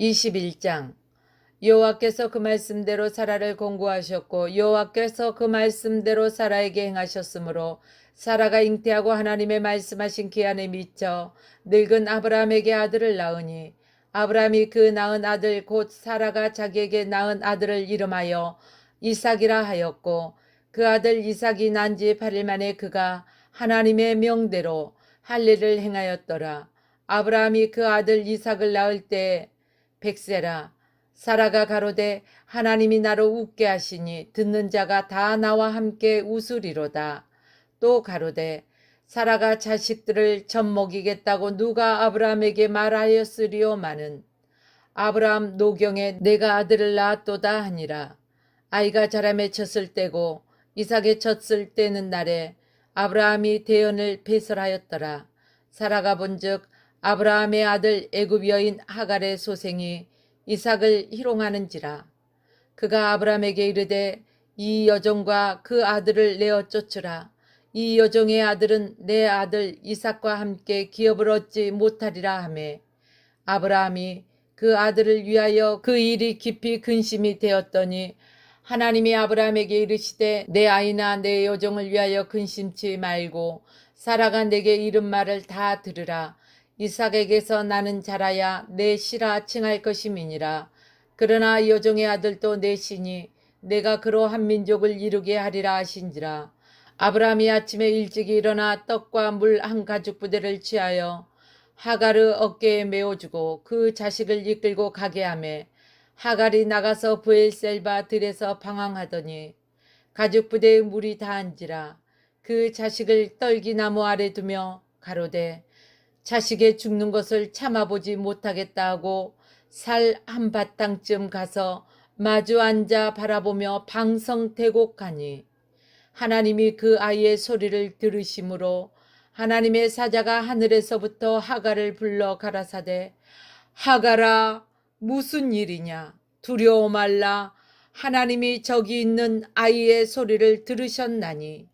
21장 여호와께서 그 말씀대로 사라를 공고하셨고 여호와께서 그 말씀대로 사라에게 행하셨으므로 사라가 잉태하고 하나님의 말씀하신 기한에 미쳐 늙은 아브라함에게 아들을 낳으니 아브라함이 그 낳은 아들 곧 사라가 자기에게 낳은 아들을 이름하여 이삭이라 하였고 그 아들 이삭이 난 지 8일 만에 그가 하나님의 명대로 할 일을 행하였더라. 아브라함이 그 아들 이삭을 낳을 때 백세라 사라가 가로되 하나님이 나로 웃게 하시니 듣는 자가 다 나와 함께 웃으리로다. 또 가로되 사라가 자식들을 젖먹이겠다고 누가 아브라함에게 말하였으리오마는 아브라함 노경에 내가 아들을 낳았도다 하니라. 아이가 자람에 쳤을 때고 이삭에 쳤을 때는 날에 아브라함이 대언을 배설하였더라. 사라가 본즉 아브라함의 아들 애굽 여인 하갈의 소생이 이삭을 희롱하는지라. 그가 아브라함에게 이르되 이 여종과 그 아들을 내어 쫓으라. 이 여종의 아들은 내 아들 이삭과 함께 기업을 얻지 못하리라 하매 아브라함이 그 아들을 위하여 그 일이 깊이 근심이 되었더니 하나님이 아브라함에게 이르시되 내 아이나 내 여종을 위하여 근심치 말고 사라가 내게 이른 말을 다 들으라 이삭에게서 나는 자라야 내 시라 칭할 것임이니라. 그러나 여종의 아들도 내 시니 내가 그로 한 민족을 이루게 하리라 하신지라. 아브라함이 아침에 일찍 일어나 떡과 물 한 가죽 부대를 취하여 하가르 어깨에 메어주고 그 자식을 이끌고 가게 하매 하갈이 나가서 부엘셀바 들에서 방황하더니 가죽 부대의 물이 다한지라. 그 자식을 떨기나무 아래 두며 가로되 자식의 죽는 것을 참아보지 못하겠다 하고 살 한바탕쯤 가서 마주 앉아 바라보며 방성대곡하니 하나님이 그 아이의 소리를 들으심으로 하나님의 사자가 하늘에서부터 하갈을 불러 가라사대 하갈아 무슨 일이냐? 두려워 말라. 하나님이 저기 있는 아이의 소리를 들으셨나니.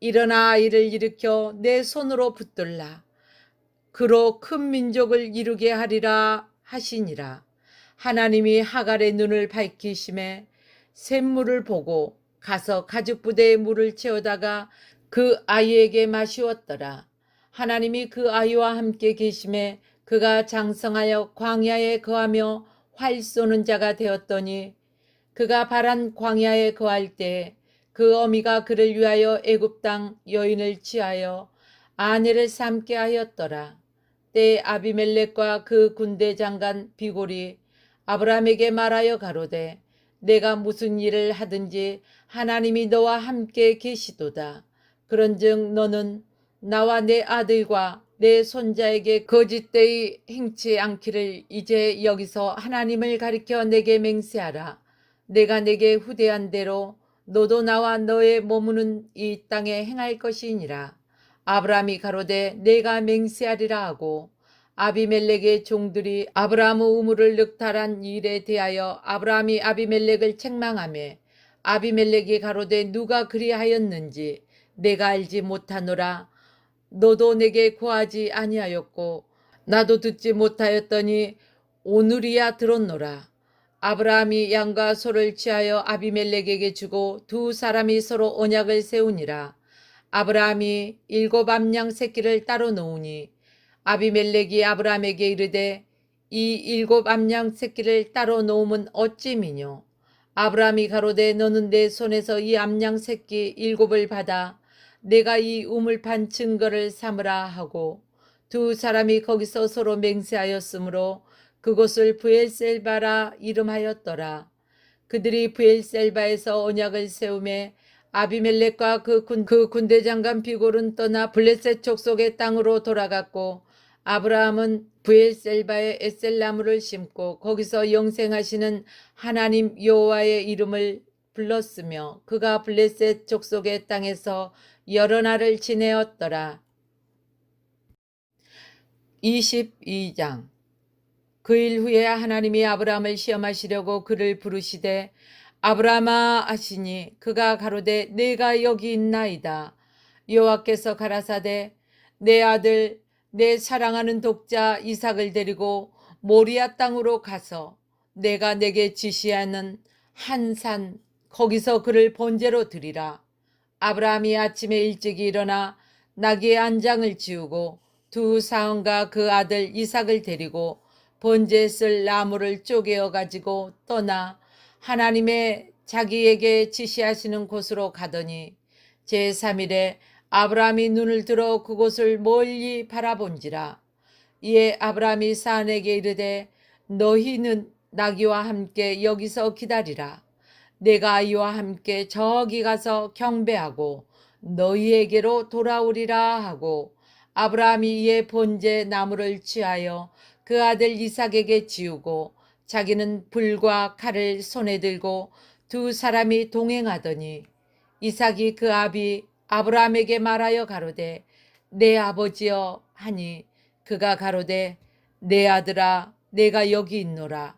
일어나 아이를 일으켜 내 손으로 붙들라 그로 큰 민족을 이루게 하리라 하시니라 하나님이 하갈의 눈을 밝히심에 샘물을 보고 가서 가죽 부대에 물을 채우다가 그 아이에게 마시웠더라. 하나님이 그 아이와 함께 계심에 그가 장성하여 광야에 거하며 활 쏘는 자가 되었더니 그가 바란 광야에 거할 때 그 어미가 그를 위하여 애굽 땅 여인을 취하여 아내를 삼게 하였더라. 때 아비멜렉과 그 군대 장관 비골이 아브라함에게 말하여 가로되 내가 무슨 일을 하든지 하나님이 너와 함께 계시도다. 그런즉 너는 나와 내 아들과 내 손자에게 거짓되이 행치 않기를 이제 여기서 하나님을 가리켜 내게 맹세하라. 내가 내게 후대한 대로 너도 나와 너의 머무는 이 땅에 행할 것이니라. 아브라함이 가로되 내가 맹세하리라 하고 아비멜렉의 종들이 아브라함의 우물을 늑탈한 일에 대하여 아브라함이 아비멜렉을 책망하며 아비멜렉이 가로되 누가 그리하였는지 내가 알지 못하노라. 너도 내게 구하지 아니하였고 나도 듣지 못하였더니 오늘이야 들었노라. 아브라함이 양과 소를 취하여 아비멜렉에게 주고 두 사람이 서로 언약을 세우니라 아브라함이 일곱 암양 새끼를 따로 놓으니 아비멜렉이 아브라함에게 이르되 이 일곱 암양 새끼를 따로 놓으면 어찌미뇨 아브라함이 가로되 너는 내 손에서 이 암양 새끼 일곱을 받아 내가 이 우물판 증거를 삼으라 하고 두 사람이 거기서 서로 맹세하였으므로 그곳을 부엘셀바라 이름하였더라. 그들이 부엘셀바에서 언약을 세우매 아비멜렉과 그, 군, 그 군대 장관 비골은 떠나 블레셋 족속의 땅으로 돌아갔고 아브라함은 부엘셀바에 에셀나무를 심고 거기서 영생하시는 하나님 여호와의 이름을 불렀으며 그가 블레셋 족속의 땅에서 여러 날을 지내었더라. 22장 그 일 후에 하나님이 아브라함을 시험하시려고 그를 부르시되 아브라함아 하시니 그가 가로되 내가 여기 있나이다. 여호와께서 가라사대 내 아들 내 사랑하는 독자 이삭을 데리고 모리아 땅으로 가서 내가 내게 지시하는 한 산 거기서 그를 번제로 드리라. 아브라함이 아침에 일찍 일어나 나귀의 안장을 지우고 두 사원과 그 아들 이삭을 데리고 번제에 쓸 나무를 쪼개어 가지고 떠나 하나님의 자기에게 지시하시는 곳으로 가더니 제3일에 아브라함이 눈을 들어 그곳을 멀리 바라본지라. 이에 아브라함이 사안에게 이르되 너희는 나귀와 함께 여기서 기다리라. 내가 아이와 함께 저기 가서 경배하고 너희에게로 돌아오리라 하고 아브라함이 이에 번제 나무를 취하여 그 아들 이삭에게 지우고 자기는 불과 칼을 손에 들고 두 사람이 동행하더니 이삭이 그 아비 아브라함에게 말하여 가로되 내 아버지여 하니 그가 가로되 내 아들아 내가 여기 있노라.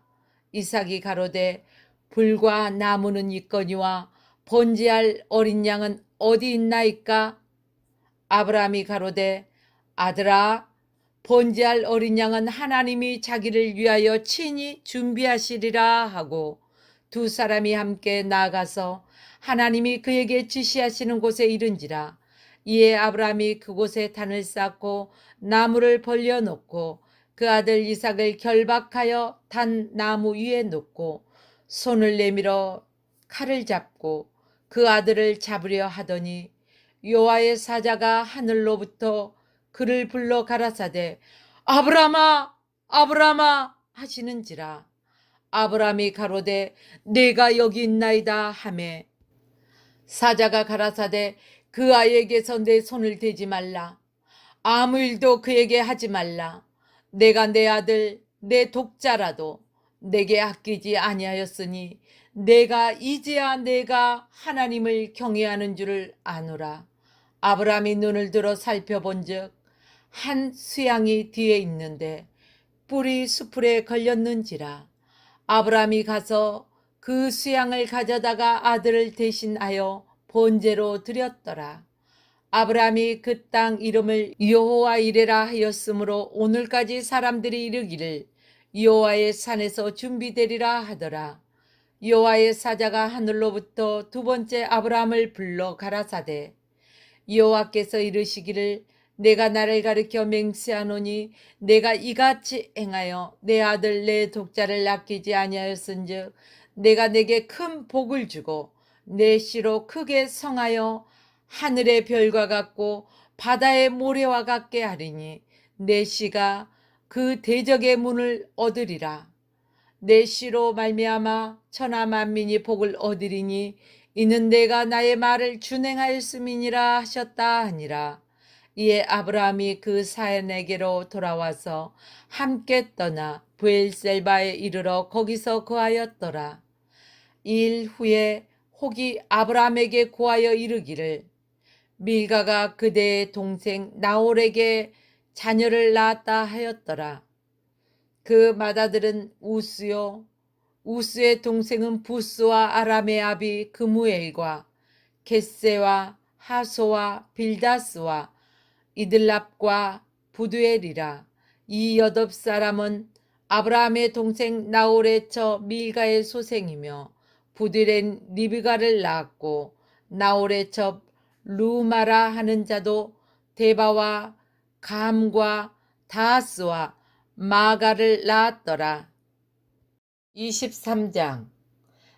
이삭이 가로되 불과 나무는 있거니와 번제할 어린 양은 어디 있나이까? 아브라함이 가로되 아들아 번제할 어린 양은 하나님이 자기를 위하여 친히 준비하시리라 하고 두 사람이 함께 나아가서 하나님이 그에게 지시하시는 곳에 이른지라 이에 아브라함이 그곳에 단을 쌓고 나무를 벌려 놓고 그 아들 이삭을 결박하여 단 나무 위에 놓고 손을 내밀어 칼을 잡고 그 아들을 잡으려 하더니 여호와의 사자가 하늘로부터 그를 불러 가라사대 아브라함아 아브라함아 하시는지라. 아브라함이 가로되 내가 여기 있나이다 하매. 사자가 가라사대 그 아이에게서 내 손을 대지 말라. 아무 일도 그에게 하지 말라. 내가 내 아들 내 독자라도 내게 아끼지 아니하였으니 내가 이제야 내가 하나님을 경외하는 줄을 아노라. 아브라함이 눈을 들어 살펴본즉 한 수양이 뒤에 있는데 뿔이 수풀에 걸렸는지라 아브라함이 가서 그 수양을 가져다가 아들을 대신하여 번제로 드렸더라. 아브라함이 그 땅 이름을 여호와 이레라 하였으므로 오늘까지 사람들이 이르기를 여호와의 산에서 준비되리라 하더라. 여호와의 사자가 하늘로부터 두 번째 아브라함을 불러 가라사대 여호와께서 이르시기를 내가 나를 가리켜 맹세하노니 내가 이같이 행하여 내 아들 내 독자를 아끼지 아니하였은즉 내가 내게 큰 복을 주고 내 씨로 크게 성하여 하늘의 별과 같고 바다의 모래와 같게 하리니 내 씨가 그 대적의 문을 얻으리라. 내 씨로 말미암아 천하 만민이 복을 얻으리니 이는 내가 나의 말을 준행하였음이니라 하셨다 하니라 이에 아브라함이 그 사연에게로 돌아와서 함께 떠나 부엘셀바에 이르러 거기서 거하였더라. 일 후에 혹이 아브라함에게 고하여 이르기를 밀가가 그대의 동생 나홀에게 자녀를 낳았다 하였더라. 그 맏아들은 우스요 우스의 동생은 부스와 아람의 아비 그무엘과 겟세와 하소와 빌다스와 이들랍과 부두엘이라 이 여덟 사람은 아브라함의 동생 나홀의 처 밀가의 소생이며 부두엘은 리비가를 낳았고 나홀의 처 루마라 하는 자도 데바와 감과 다스와 마가를 낳았더라. 23장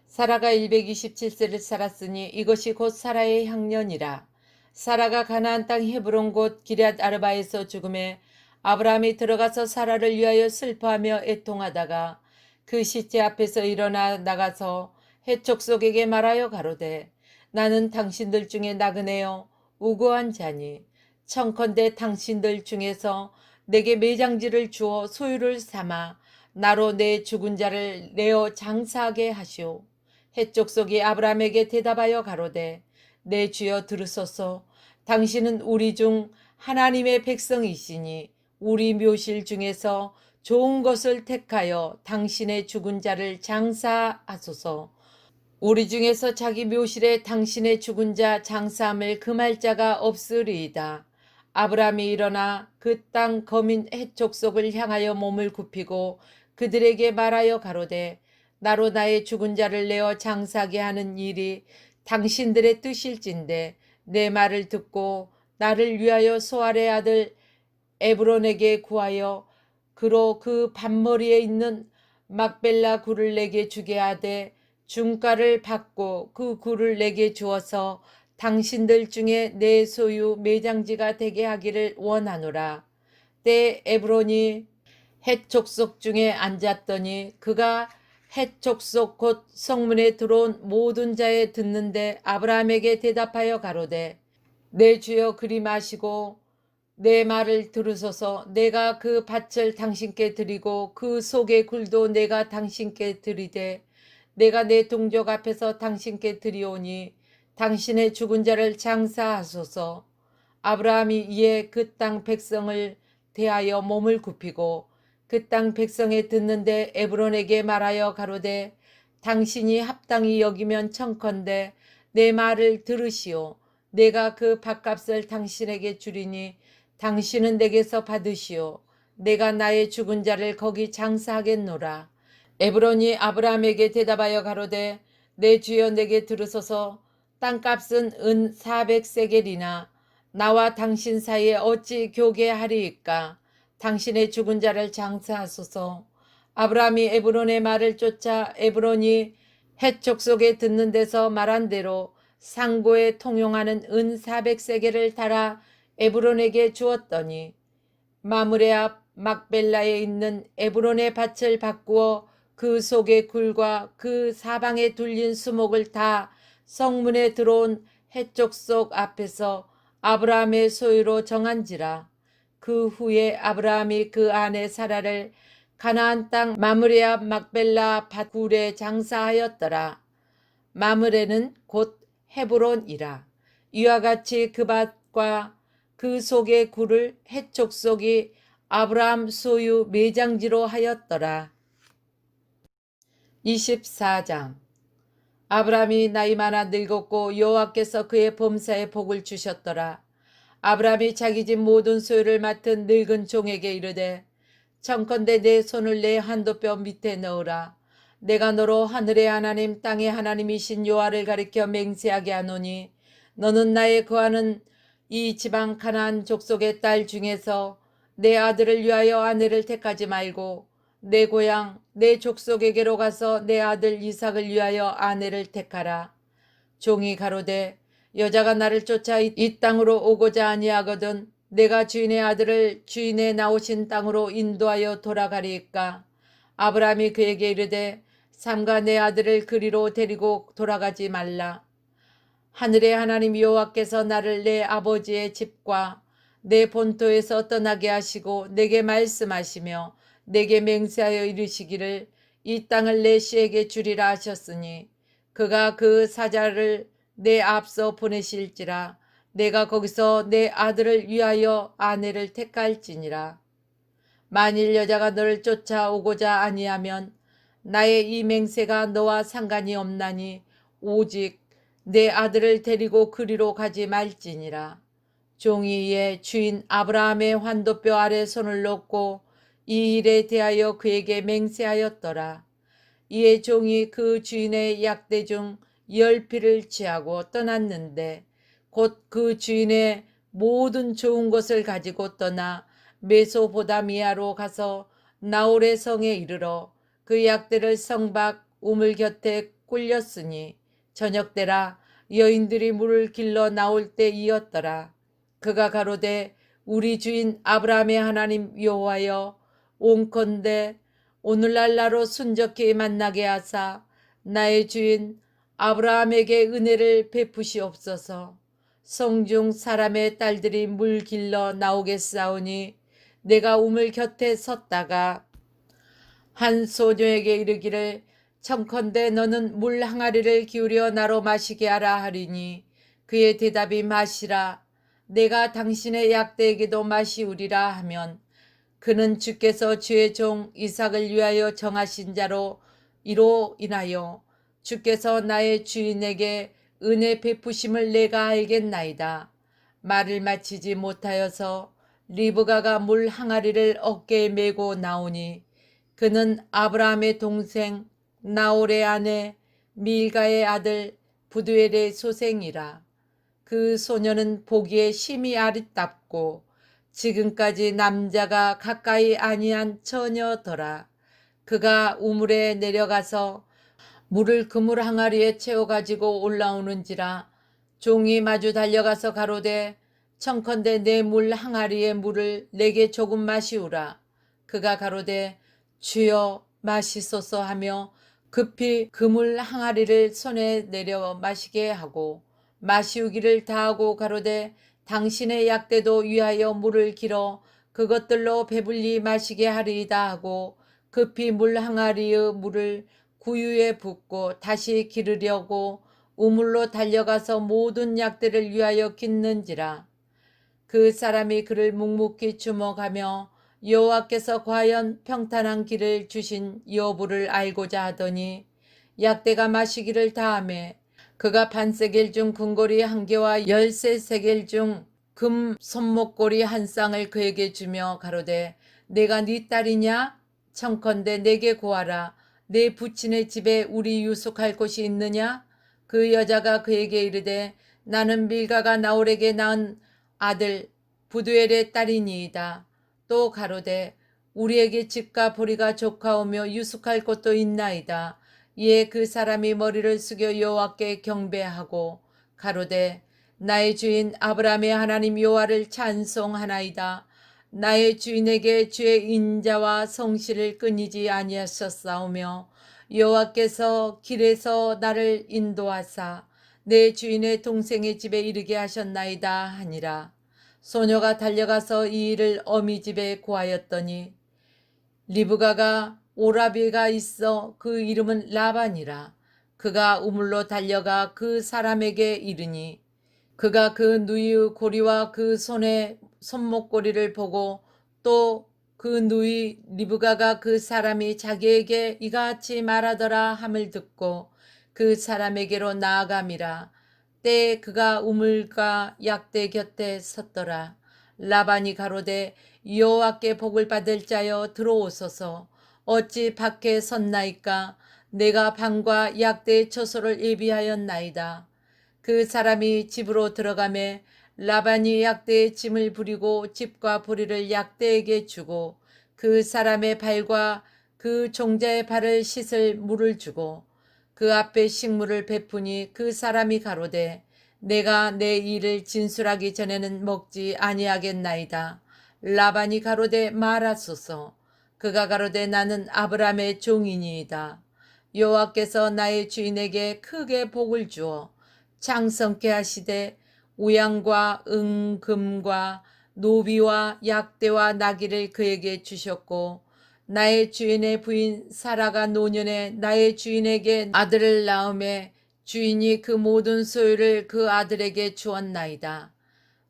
사라가 127세를 살았으니 이것이 곧 사라의 향년이라. 사라가 가나안 땅 헤브론 곳 기럇 아르바에서 죽음에 아브라함이 들어가서 사라를 위하여 슬퍼하며 애통하다가 그 시체 앞에서 일어나 나가서 해촉 속에게 말하여 가로되 나는 당신들 중에 나그네요 우고한 자니 청컨대 당신들 중에서 내게 매장지를 주어 소유를 삼아 나로 내 죽은 자를 내어 장사하게 하시오. 해족속이 아브라함에게 대답하여 가로되 내 주여 들으소서 당신은 우리 중 하나님의 백성이시니 우리 묘실 중에서 좋은 것을 택하여 당신의 죽은 자를 장사하소서. 우리 중에서 자기 묘실에 당신의 죽은 자 장사함을 금할 자가 없으리이다. 아브라함이 일어나 그 땅 거민 해족 속을 향하여 몸을 굽히고 그들에게 말하여 가로되 나로 나의 죽은 자를 내어 장사게 하는 일이 당신들의 뜻일진데 내 말을 듣고 나를 위하여 소알의 아들 에브론에게 구하여 그로 그 반머리에 있는 막벨라 굴을 내게 주게 하되 중가를 받고 그 굴을 내게 주어서 당신들 중에 내 소유 매장지가 되게 하기를 원하노라. 때 에브론이 헷 족속 중에 앉았더니 그가 헷 족속 곧 성문에 들어온 모든 자에 듣는데 아브라함에게 대답하여 가로되 내 주여 그리 마시고 내 말을 들으소서. 내가 그 밭을 당신께 드리고 그 속의 굴도 내가 당신께 드리되 내가 내 동족 앞에서 당신께 드리오니 당신의 죽은 자를 장사하소서. 아브라함이 이에 그 땅 백성을 대하여 몸을 굽히고 그 땅 백성에 듣는데 에브론에게 말하여 가로되 당신이 합당히 여기면 청컨대 내 말을 들으시오. 내가 그 밭값을 당신에게 주리니 당신은 내게서 받으시오. 내가 나의 죽은 자를 거기 장사하겠노라. 에브론이 아브라함에게 대답하여 가로되 내 주여 내게 들으소서. 땅값은 은 400세겔이나 나와 당신 사이에 어찌 교계하리이까 당신의 죽은 자를 장사하소서. 아브라함이 에브론의 말을 쫓아 에브론이 헷 족속에 듣는 데서 말한 대로 상고에 통용하는 은 400세겔을 달아 에브론에게 주었더니 마므레 앞 막벨라에 있는 에브론의 밭을 바꾸어 그 속의 굴과 그 사방에 둘린 수목을 다 성문에 들어온 해쪽 속 앞에서 아브라함의 소유로 정한지라 그 후에 아브라함이 그 아내 사라를 가나안 땅 마므레 앞 막벨라 밭굴에 장사하였더라. 마므레는 곧 헤브론이라. 이와 같이 그 밭과 그 속의 굴을 해쪽 속이 아브라함 소유 매장지로 하였더라. 24장. 아브라함이 나이 많아 늙었고 여호와께서 그의 범사에 복을 주셨더라. 아브라함이 자기 집 모든 소유를 맡은 늙은 종에게 이르되 청컨대 내 손을 내 한도뼈 밑에 넣으라. 내가 너로 하늘의 하나님 땅의 하나님이신 여호와를 가리켜 맹세하게 하노니 너는 나의 거하는 이 지방 가나안 족속의 딸 중에서 내 아들을 위하여 아내를 택하지 말고 내 고향 내 족속에게로 가서 내 아들 이삭을 위하여 아내를 택하라. 종이 가로되 여자가 나를 쫓아 이, 이 땅으로 오고자 아니하거든 내가 주인의 아들을 주인의 나오신 땅으로 인도하여 돌아가리이까. 아브라함이 그에게 이르되 삼가 내 아들을 그리로 데리고 돌아가지 말라. 하늘의 하나님 여호와께서 나를 내 아버지의 집과 내 본토에서 떠나게 하시고 내게 말씀하시며 내게 맹세하여 이르시기를 이 땅을 내 씨에게 주리라 하셨으니 그가 그 사자를 내 앞서 보내실지라. 내가 거기서 내 아들을 위하여 아내를 택할지니라. 만일 여자가 너를 쫓아오고자 아니하면 나의 이 맹세가 너와 상관이 없나니 오직 내 아들을 데리고 그리로 가지 말지니라. 종이 이에 주인 아브라함의 환도뼈 아래 손을 놓고 이 일에 대하여 그에게 맹세하였더라. 이에 종이 그 주인의 약대 중 열 피를 취하고 떠났는데 곧 그 주인의 모든 좋은 것을 가지고 떠나 메소보다미아로 가서 나홀의 성에 이르러 그 약대를 성밖 우물 곁에 굴렸으니 저녁 때라 여인들이 물을 길러 나올 때이었더라. 그가 가로되 우리 주인 아브라함의 하나님 여호와여 온컨대 오늘날 나로 순적히 만나게 하사 나의 주인 아브라함에게 은혜를 베푸시옵소서. 성중 사람의 딸들이 물 길러 나오겠사오니 내가 우물 곁에 섰다가 한 소녀에게 이르기를 청컨대 너는 물 항아리를 기울여 나로 마시게 하라 하리니 그의 대답이 마시라 내가 당신의 약대에게도 마시우리라 하면 그는 주께서 주의 종 이삭을 위하여 정하신 자로 이로 인하여 주께서 나의 주인에게 은혜 베푸심을 내가 알겠나이다. 말을 마치지 못하여서 리브가가 물 항아리를 어깨에 메고 나오니 그는 아브라함의 동생 나홀의 아내 밀가의 아들 부두엘의 소생이라. 그 소녀는 보기에 심히 아리답고 지금까지 남자가 가까이 아니한 처녀더라. 그가 우물에 내려가서 물을 그물 항아리에 채워 가지고 올라오는지라 종이 마주 달려가서 가로되 청컨대 내 물 항아리에 물을 내게 조금 마시우라. 그가 가로되 주여 마시소서 하며 급히 그물 항아리를 손에 내려 마시게 하고 마시우기를 다하고 가로되 당신의 약대도 위하여 물을 길어 그것들로 배불리 마시게 하리이다 하고 급히 물 항아리의 물을 구유에 붓고 다시 기르려고 우물로 달려가서 모든 약대를 위하여 깃는지라. 그 사람이 그를 묵묵히 주목하며 여호와께서 과연 평탄한 길을 주신 여부를 알고자 하더니 약대가 마시기를 다함에 그가 반세겔 중 금고리 한 개와 열세 세겔 중 금 손목고리 한 쌍을 그에게 주며 가로되 내가 네 딸이냐? 청컨대 내게 구하라 내 부친의 집에 우리 유숙할 곳이 있느냐 그 여자가 그에게 이르되 나는 밀가가 나홀에게 낳은 아들 부두엘의 딸이니이다 또 가로되 우리에게 집과 보리가 조카오며 유숙할 곳도 있나이다. 이에 그 사람이 머리를 숙여 여호와께 경배하고 가로되 나의 주인 아브라함의 하나님 여호와를 찬송하나이다. 나의 주인에게 주의 인자와 성실을 끊이지 아니하셨사오며 여호와께서 길에서 나를 인도하사 내 주인의 동생의 집에 이르게 하셨나이다 하니라. 소녀가 달려가서 이 일을 어미 집에 고하였더니 리브가가 오라비가 있어 그 이름은 라반이라 그가 우물로 달려가 그 사람에게 이르니 그가 그 누이의 고리와 그 손의 손목고리를 보고 또 그 누이 리브가가 그 사람이 자기에게 이같이 말하더라 함을 듣고 그 사람에게로 나아감이라 때에 그가 우물과 약대 곁에 섰더라. 라반이 가로되 여호와께 복을 받을 자여 들어오소서. 어찌 밖에 섰나이까? 내가 방과 약대의 처소를 예비하였나이다. 그 사람이 집으로 들어가매 라반이 약대의 짐을 부리고 집과 보리를 약대에게 주고 그 사람의 발과 그 종자의 발을 씻을 물을 주고 그 앞에 식물을 베푸니 그 사람이 가로되 내가 내 일을 진술하기 전에는 먹지 아니하겠나이다. 라반이 가로되 말하소서. 그가 가로되 나는 아브라함의 종이니이다. 여호와께서 나의 주인에게 크게 복을 주어 장성케 하시되 우양과 은금과 노비와 약대와 나귀를 그에게 주셨고 나의 주인의 부인 사라가 노년에 나의 주인에게 아들을 낳음에 주인이 그 모든 소유를 그 아들에게 주었나이다.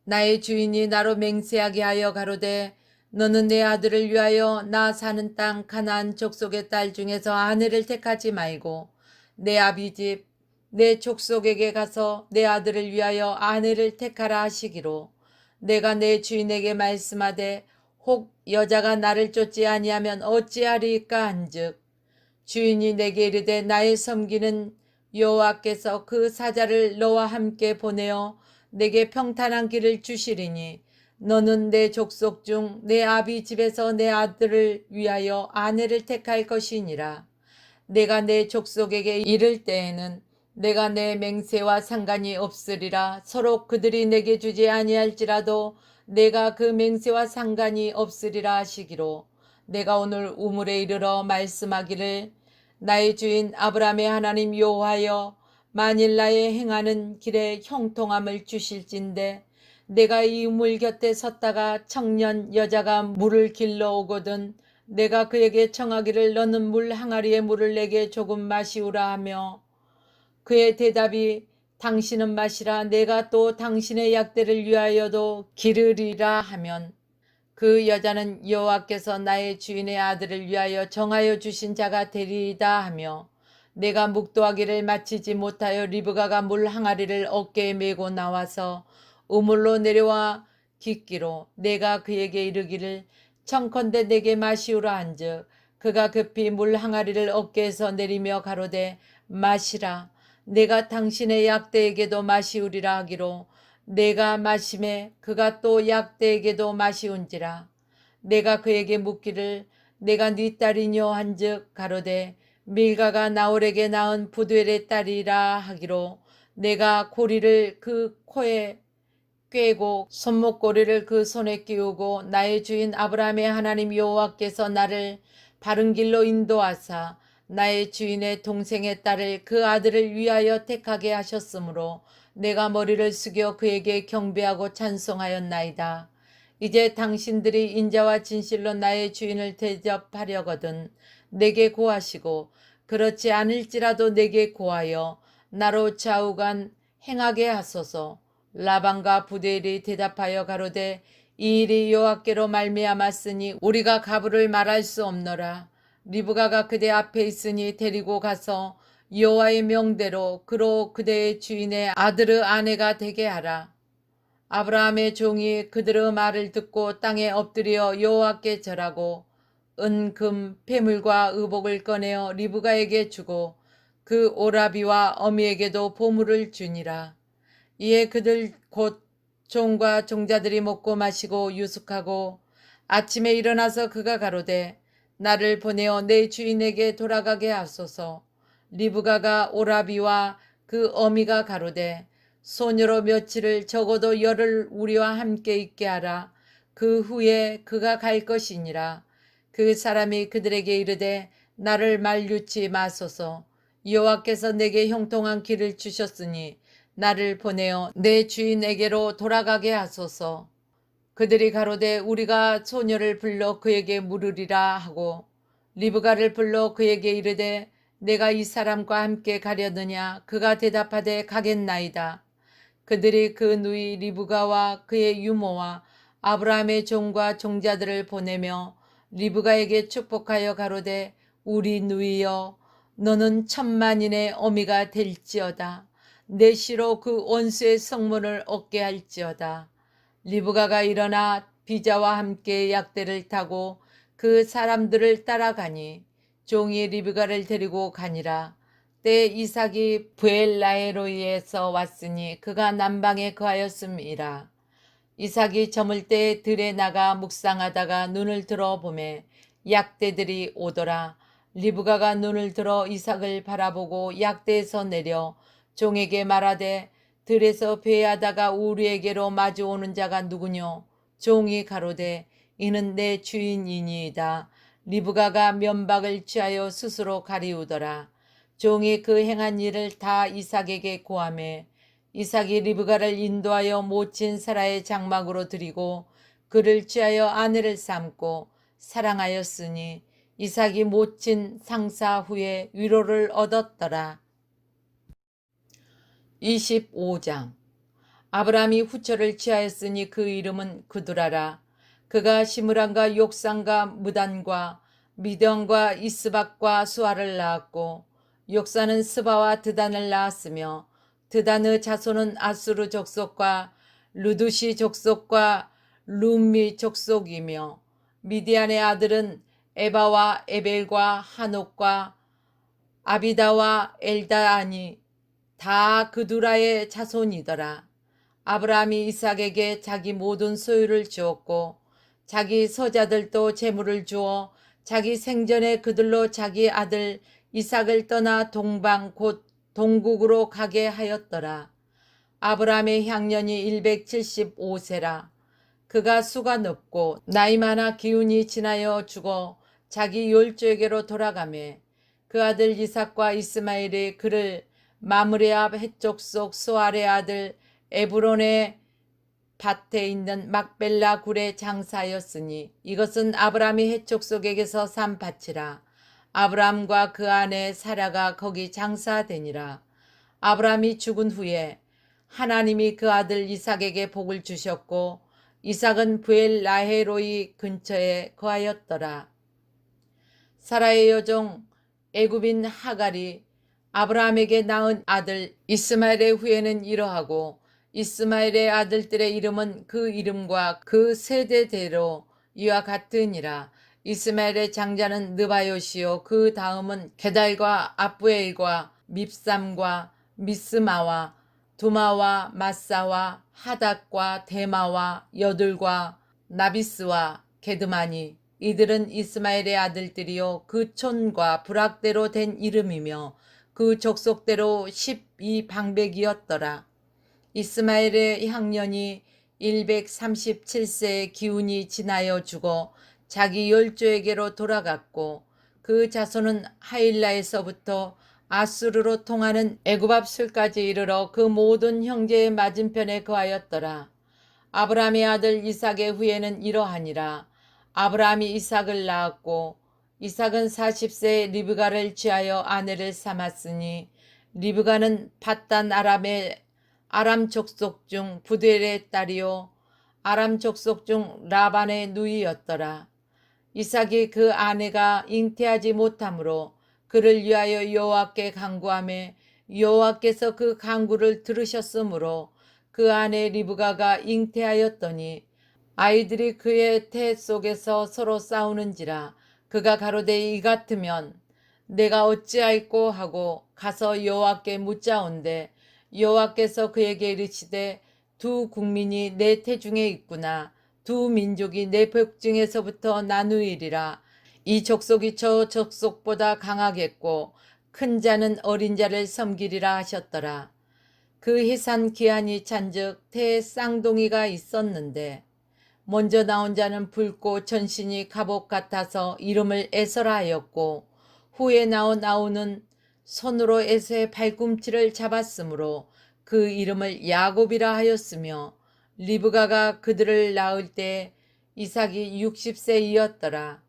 나의 주인이 나로 맹세하게 하여 가로되 너는 내 아들을 위하여 나 사는 땅 가나안 족속의 딸 중에서 아내를 택하지 말고 내 아비 집 내 족속에게 가서 내 아들을 위하여 아내를 택하라 하시기로. 내가 내 주인에게 말씀하되 혹 여자가 나를 쫓지 아니하면 어찌하리까 한즉 주인이 내게 이르되 나의 섬기는 여호와께서 그 사자를 너와 함께 보내어 내게 평탄한 길을 주시리니 너는 내 족속 중 내 아비 집에서 내 아들을 위하여 아내를 택할 것이니라. 내가 내 족속에게 이를 때에는 내가 내 맹세와 상관이 없으리라. 서로 그들이 내게 주지 아니할지라도 내가 그 맹세와 상관이 없으리라 하시기로. 내가 오늘 우물에 이르러 말씀하기를 나의 주인 아브라함의 하나님 여호와여 만일 나의 행하는 길에 형통함을 주실진데 내가 이 우물 곁에 섰다가 청년 여자가 물을 길러 오거든 내가 그에게 청하기를 너는 물 항아리에 물을 내게 조금 마시우라 하며 그의 대답이 당신은 마시라 내가 또 당신의 약대를 위하여도 기르리라 하면 그 여자는 여호와께서 나의 주인의 아들을 위하여 정하여 주신 자가 되리이다 하며 내가 묵도하기를 마치지 못하여 리브가가 물 항아리를 어깨에 메고 나와서 우물로 내려와 깃기로 내가 그에게 이르기를 청컨대 내게 마시우라 한즉 그가 급히 물 항아리를 어깨에서 내리며 가로되 마시라 내가 당신의 약대에게도 마시우리라 하기로 내가 마심에 그가 또 약대에게도 마시운지라. 내가 그에게 묻기를 내가 네 딸이뇨 한즉 가로되 밀가가 나홀에게 낳은 부두엘의 딸이라 하기로 내가 고리를 그 코에 꿰고 손목고리를 그 손에 끼우고 나의 주인 아브라함의 하나님 여호와께서 나를 바른 길로 인도하사 나의 주인의 동생의 딸을 그 아들을 위하여 택하게 하셨으므로 내가 머리를 숙여 그에게 경배하고 찬송하였나이다. 이제 당신들이 인자와 진실로 나의 주인을 대접하려거든 내게 고하시고 그렇지 않을지라도 내게 고하여 나로 좌우간 행하게 하소서. 라반과 부데엘이 대답하여 가로되 이 일이 여호와께로 말미암았으니 우리가 가부를 말할 수 없노라. 리브가가 그대 앞에 있으니 데리고 가서 여호와의 명대로 그로 그대의 주인의 아들의 아내가 되게 하라. 아브라함의 종이 그들의 말을 듣고 땅에 엎드려 여호와께 절하고 은, 금, 폐물과 의복을 꺼내어 리브가에게 주고 그 오라비와 어미에게도 보물을 주니라. 이에 그들 곧 종과 종자들이 먹고 마시고 유숙하고 아침에 일어나서 그가 가로되 나를 보내어 내 주인에게 돌아가게 하소서. 리브가가 오라비와 그 어미가 가로되 소녀로 며칠을 적어도 열흘 우리와 함께 있게 하라. 그 후에 그가 갈 것이니라. 그 사람이 그들에게 이르되 나를 말류치 마소서. 여호와께서 내게 형통한 길을 주셨으니 나를 보내어 내 주인에게로 돌아가게 하소서. 그들이 가로되 우리가 소녀를 불러 그에게 물으리라 하고 리브가를 불러 그에게 이르되 내가 이 사람과 함께 가려느냐 그가 대답하되 가겠나이다. 그들이 그 누이 리브가와 그의 유모와 아브라함의 종과 종자들을 보내며 리브가에게 축복하여 가로되 우리 누이여 너는 천만인의 어미가 될지어다. 내 시로 그 원수의 성문을 얻게 할지어다. 리브가가 일어나 비자와 함께 약대를 타고 그 사람들을 따라가니 종이 리브가를 데리고 가니라. 때 이삭이 부엘라에로이에서 왔으니 그가 남방에 거하였음이라. 이삭이 저물 때 들에 나가 묵상하다가 눈을 들어 보매 약대들이 오더라. 리브가가 눈을 들어 이삭을 바라보고 약대에서 내려 종에게 말하되 들에서 배하다가 우리에게로 마주오는 자가 누구뇨? 종이 가로되 이는 내 주인이니이다. 리브가가 면박을 취하여 스스로 가리우더라. 종이 그 행한 일을 다 이삭에게 고하매 이삭이 리브가를 인도하여 모친 사라의 장막으로 드리고 그를 취하여 아내를 삼고 사랑하였으니 이삭이 모친 상사 후에 위로를 얻었더라. 25장 아브라함이 후처를 취하였으니 그 이름은 그두라라. 그가 시므란과 욕산과 무단과 미던과 이스박과 수아를 낳았고 욕산은 스바와 드단을 낳았으며 드단의 자손은 아수르 족속과 루두시 족속과 룸미 족속이며 미디안의 아들은 에바와 에벨과 한옥과 아비다와 엘다아니 다 그두라의 자손이더라. 아브라함이 이삭에게 자기 모든 소유를 주었고 자기 서자들도 재물을 주어 자기 생전에 그들로 자기 아들 이삭을 떠나 동방 곧 동국으로 가게 하였더라. 아브라함의 향년이 175세라. 그가 수가 높고 나이 많아 기운이 지나여 죽어 자기 열조에게로 돌아가매 그 아들 이삭과 이스마엘이 그를 마므레압 해쪽 속 소알의 아들 에브론의 밭에 있는 막벨라 굴에 장사하였으니 이것은 아브라함이 해쪽 속에게서 산 밭이라. 아브라함과 그 아내 사라가 거기 장사되니라. 아브라함이 죽은 후에 하나님이 그 아들 이삭에게 복을 주셨고 이삭은 부엘 라헤로이 근처에 거하였더라. 사라의 여종 애굽인 하갈이 아브라함에게 낳은 아들 이스마엘의 후에는 이러하고 이스마엘의 아들들의 이름은 그 이름과 그 세대대로 이와 같으니라. 이스마엘의 장자는 느바요시요. 그 다음은 게달과 아부엘과 밉삼과 미스마와 두마와 마사와 하닥과 데마와 여들과 나비스와 게드마니 이들은 이스마엘의 아들들이요. 그 촌과 부락대로 된 이름이며 그 족속대로 12 방백이었더라. 이스마엘의 향년이 137세의 기운이 지나여 죽어 자기 열조에게로 돌아갔고 그 자손은 하일라에서부터 아수르로 통하는 애굽 술까지 이르러 그 모든 형제의 맞은편에 거하였더라. 아브라함의 아들 이삭의 후예는 이러하니라. 아브라함이 이삭을 낳았고 이삭은 40세에 리브가를 취하여 아내를 삼았으니 리브가는 밧단 아람의 아람 족속 중 부델의 딸이요 아람 족속 중 라반의 누이였더라. 이삭이 그 아내가 잉태하지 못하므로 그를 위하여 여호와께 간구하며 여호와께서 그 간구를 들으셨으므로 그 아내 리브가가 잉태하였더니 아이들이 그의 태 속에서 서로 싸우는지라 그가 가로되 이 같으면 내가 어찌하였고 하고 가서 여호와께 묻자온대 여호와께서 그에게 이르시되 두 국민이 내 태중에 있구나. 두 민족이 내 벽중에서부터 나누이리라. 이 족속이 저 족속보다 강하겠고 큰 자는 어린 자를 섬기리라 하셨더라. 그 해산 기한이 찬즉 태 쌍둥이가 있었는데 먼저 나온 자는 붉고 전신이 갑옷 같아서 이름을 에서라 하였고 후에 나온 아우는 손으로 에서의 발꿈치를 잡았으므로 그 이름을 야곱이라 하였으며 리브가가 그들을 낳을 때 이삭이 60세이었더라.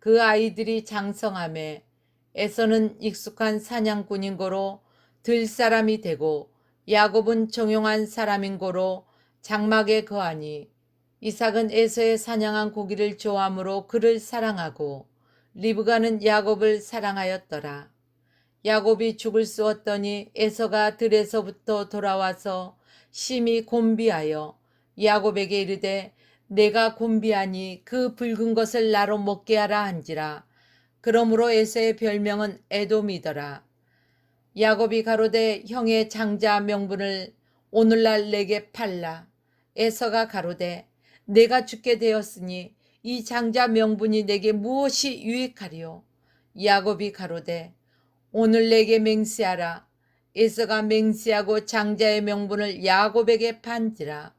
그 아이들이 장성함에 에서는 익숙한 사냥꾼인 고로 들 사람이 되고 야곱은 정용한 사람인 고로 장막에 거하니 이삭은 에서의 사냥한 고기를 좋아하므로 그를 사랑하고 리브가는 야곱을 사랑하였더라. 야곱이 죽을 쏘었더니 에서가 들에서부터 돌아와서 심히 곤비하여 야곱에게 이르되 내가 곤비하니 그 붉은 것을 나로 먹게 하라 한지라. 그러므로 에서의 별명은 에돔이더라. 야곱이 가로되 형의 장자 명분을 오늘날 내게 팔라. 에서가 가로되 내가 죽게 되었으니 이 장자 명분이 내게 무엇이 유익하리요? 야곱이 가로되 오늘 내게 맹세하라. 에서가 맹세하고 장자의 명분을 야곱에게 판지라.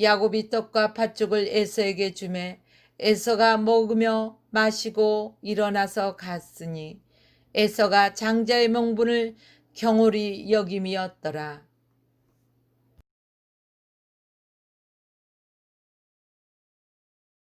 야곱이 떡과 팥죽을 에서에게 주매 에서가 먹으며 마시고 일어나서 갔으니 에서가 장자의 명분을 경홀히 여김이었더라.